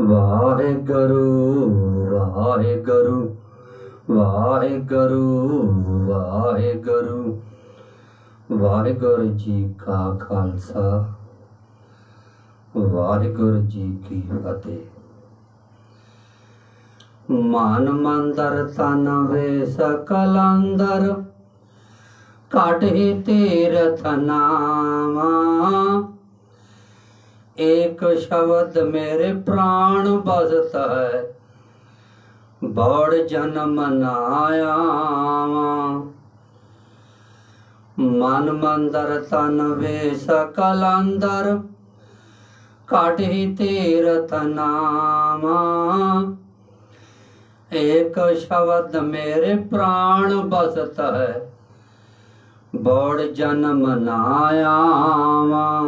ਵਾਹਿਗੁਰੂ ਵਾਹਿਗੁਰੂ ਵਾਹਿਗੁਰੂ ਵਾਹਿਗੁਰੂ। ਵਾਹਿਗੁਰੂ ਜੀ ਕਾ ਖਾਲਸਾ, ਵਾਹਿਗੁਰੂ ਜੀ ਕੀ ਫਤਿਹ। ਮਨ ਮੰਦਰ ਤਨ ਵੇ ਸਕਲ ਅੰਦਰ ਕਾਟ ਹੀ ਤੀਰਥ ਨਾਮਾ ਏਕ ਸ਼ਬਦ ਮੇਰੇ ਪ੍ਰਾਣ ਬਸਤ ਹੈ। ਬੜ ਜਨਮ ਨਾਇਆ ਮਨ ਮੰਦਰ ਤਨ ਵੇ ਸਕਲ ਅੰਦਰ। ਕਾਟਿ ਤੀਰਥ ਨਾਮਾ। ਏਕ ਸ਼ਬਦ ਮੇਰੇ ਪ੍ਰਾਣ ਬਸਤ ਹੈ। ਬੜ ਜਨਮ ਨਾਆਵਾ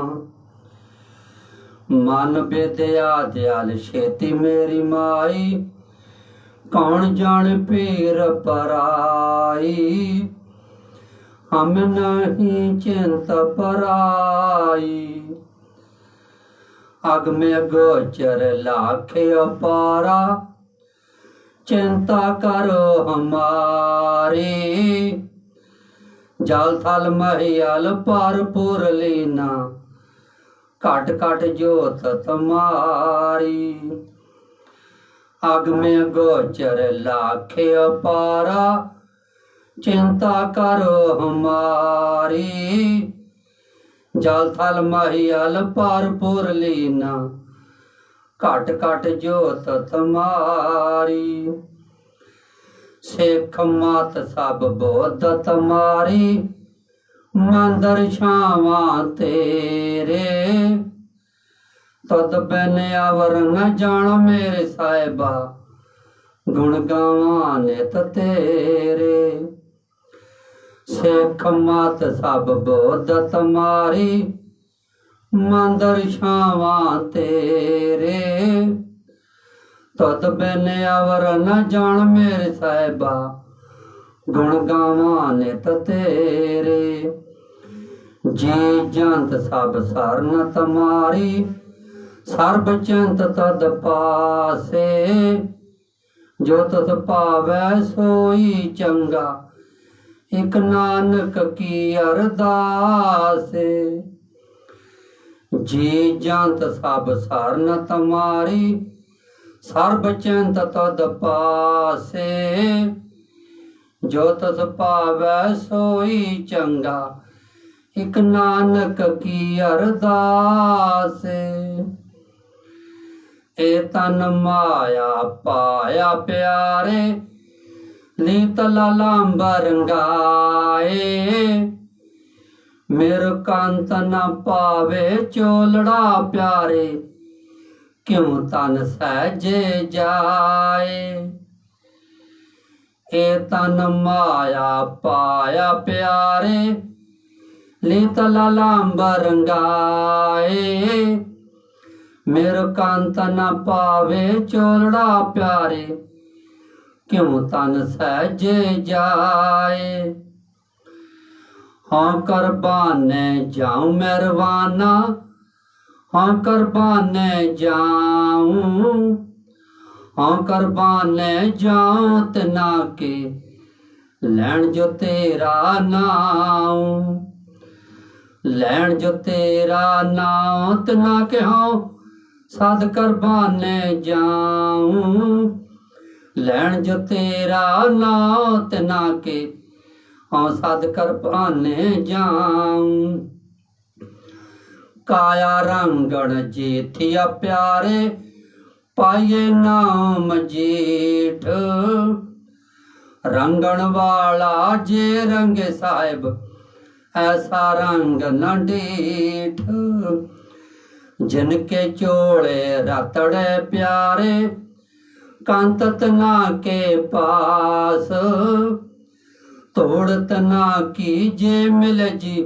ਮਨ ਬੇਦਿਆ ਦਿਆਲ ਛੇਤੀ ਮੇਰੀ ਮਾਈ। ਕੌਣ ਜਾਣ ਪੀਰ ਪਰਾਈ? ਹਮ ਨਹੀਂ ਚਿੰਤ ਪਰਾਈ। ਅਗ ਮੇ ਗੋਚਰ ਲਾਖੇ ਅਪਾਰਾ। ਚਿੰਤਾ ਕਰੋ ਹਮਾਰੀ। ਜਲ ਥਲ ਮਹਿਲ ਪਰਪੁਰ ਲੀਨਾ। ਘਟ ਘਟ ਜੋਤ ਤੁਮਾਰੀ। ਅਗਮੇ ਗੋਚਰ ਲਾਖੇ ਅਪਾਰਾ, ਚਿੰਤਾ ਕਰੋ ਹਮਾਰੀ। ਜਲ ਥਲ ਮਹਿਲ ਪਰਪੁਰ ਲੀਨਾ, ਘਟ ਘਟ ਜੋਤ ਤੁਮਾਰੀ। ਸਿੱਖ ਮਤ ਸਭ ਬੋਧ ਤੁਮਾਰੀ। ਮੰਦਰ ਛਾਵਾਂ ਤੇਰੇ। ਤਦ ਬਨ ਅਵਰ ਨ ਜਾਣ ਮੇਰੇ ਸਾਹਿਬਾ, ਗੁਣ ਗਾਵਾਂ ਨਿਤ ਤੇਰੇ। ਸਿੱਖ ਮਤ ਸਭ ਬੋਧ ਤੁਮਾਰੀ ਮੰਦਰ ਛਾਵਾਂ ਤੇਰੇ। ਤਦ ਬਿਨ ਅਵਰ ਨ ਜਾਣ ਮੇਰੇ ਸਾਹਿਬਾ ਗੁਣ ਗਾਵਾਂ ਨਿਤ ਤੇਰੇ। ਜੀ ਜੰਤ ਸਭ ਸਰਨ ਤਮਾਰੀ ਸਰਬ ਚੰਤ ਤਦ ਪਾਸੇ। ਜੋ ਤਤ ਭਾਵੈ ਸੋਈ ਚੰਗਾ, ਇਕ ਨਾਨਕ ਕੀ ਅਰਦਾਸ। ਜੀ ਜੰਤ ਸਭ ਸਰਨ ਤਮਾਰੀ ਸਰਬ ਚੰਤ ਤਦ ਪਾਸੇ। ਜੋ ਤਸ ਭਾਵੈ ਸੋਈ ਚੰਗਾ, ਇਕ ਨਾਨਕ ਕੀ ਅਰਦਾਸੇ ਏ। ਤਨ ਮਾਇਆ ਪਾਇਆ ਪਿਆਰੇ ਲੀਤ ਲਲਾਂਬਰ ਰੰਗਾਏ ਮੇਰ ਕੰਤ ਨ ਪਾਵੇ ਚੋਲੜਾ ਪਿਆਰੇ, ਕਿਉ ਤਨ ਸਹਜੇ ਜਾਏ। ਏ ਤਨ ਮਾਇਆ ਪਾਇਆ ਪਿਆਰੇ ਲੀਤ ਲਲਾਂਬਰ ਰੰਗਾਏ। ਮੇਰ ਕੰਤ ਨ ਪਾਵੇ ਚੋਲੜਾ ਪਿਆਰੇ, ਕਿਉ ਤਨ ਸਹਜੇ ਜਾਏ। ਹਾਂ ਕਰਬਾਨੇ ਜਾਉ ਮਰਵਾਨਾ ਹਾਂ ਕਰਬਾਨੇ ਜਾਉ। ਹਾਂ ਕਰਬਾਨੇ ਜਾਉ ਤਨਾ ਕੇ ਲੈਣ ਜੋ ਤੇਰਾ ਨਾਉ। ਲੈਣ ਜੋ ਤੇਰਾ ਨਾਉ ਤਨਾ ਕੇ ਹਾਂ ਸਦ ਕਰਬਾਨੇ ਜਾਉ। ਲੈਣ ਜੋ ਤੇਰਾ ਨਾਉ ਤਨਾ ਕੇ ਹਾਂ ਸਦ ਕਰ ਭਾਨੇ ਜਾਉ। ਕਾਇਆ ਰੰਗਣ ਜੀਥਿਆ ਪਿਆਰੇ ਪਾਈਏ ਨਾਮ ਜੀਠ। ਰੰਗਣ ਵਾਲਾ ਜੇ ਰੰਗੇ ਸਾਹਿਬ, ਐਸਾ ਰੰਗ ਨਾ ਡੀਠ। ਜਿਨ ਕੇ ਚੋਲੇ ਰਤੜੇ ਪਿਆਰੇ ਕੰਤਤ ਨਾ ਕੇ ਪਾਸ। ਤੋੜਤ ਨਾ ਕੀ ਜੇ ਮਿਲ ਜੀ,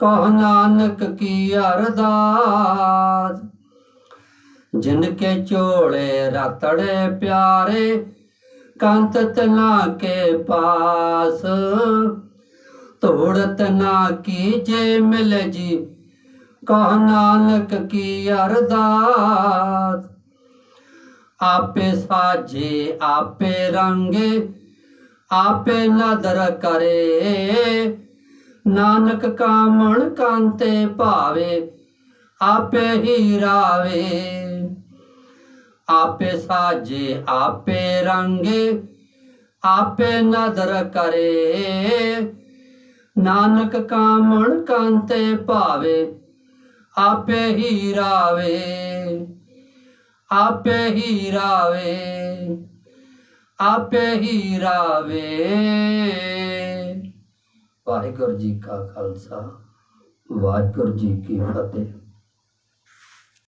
ਕਹ ਨਾਨਕ ਕੀ ਅਰਦਾਸ। ਜਿਨ ਕੇ ਚੋਲੇ ਰਤੜੇ ਪਿਆਰੇ, ਕੰਤ ਨਾ ਕੇ ਪਾਸ। ਤੋੜਤ ਨਾ ਕੀ ਜੇ ਮਿਲ ਜੀ, ਕਹ ਨਾਨਕ ਕੀ ਅਰਦਾਸ। ਆਪੇ ਸਾਜੇ, ਆਪੇ ਰੰਗੇ, ਆਪੇ ਨਦਰ ਕਰੇ। ਨਾਨਕ ਕਾਮਣ ਕਾਂਤੇ ਭਾਵੇ, ਆਪੇ ਹੀ ਰਾਵੇ। ਆਪੇ ਸਾਜੇ, ਆਪੇ ਰੰਗੇ, ਆਪੇ ਨਦਰ ਕਰੇ। ਨਾਨਕ ਕਾਮਣ ਕਾਂਤੇ ਭਾਵੇ, ਆਪੇ ਹੀ ਰਾਵੇ, ਆਪੇ ਹੀ ਰਾਵੇ, ਆਪੇ ਹੀ ਰਾਵੇ। ਵਾਹਿਗੁਰੂ ਜੀ ਕਾ ਖਾਲਸਾ, ਵਾਹਿਗੁਰੂ ਜੀ ਕੀ ਫਤਿਹ।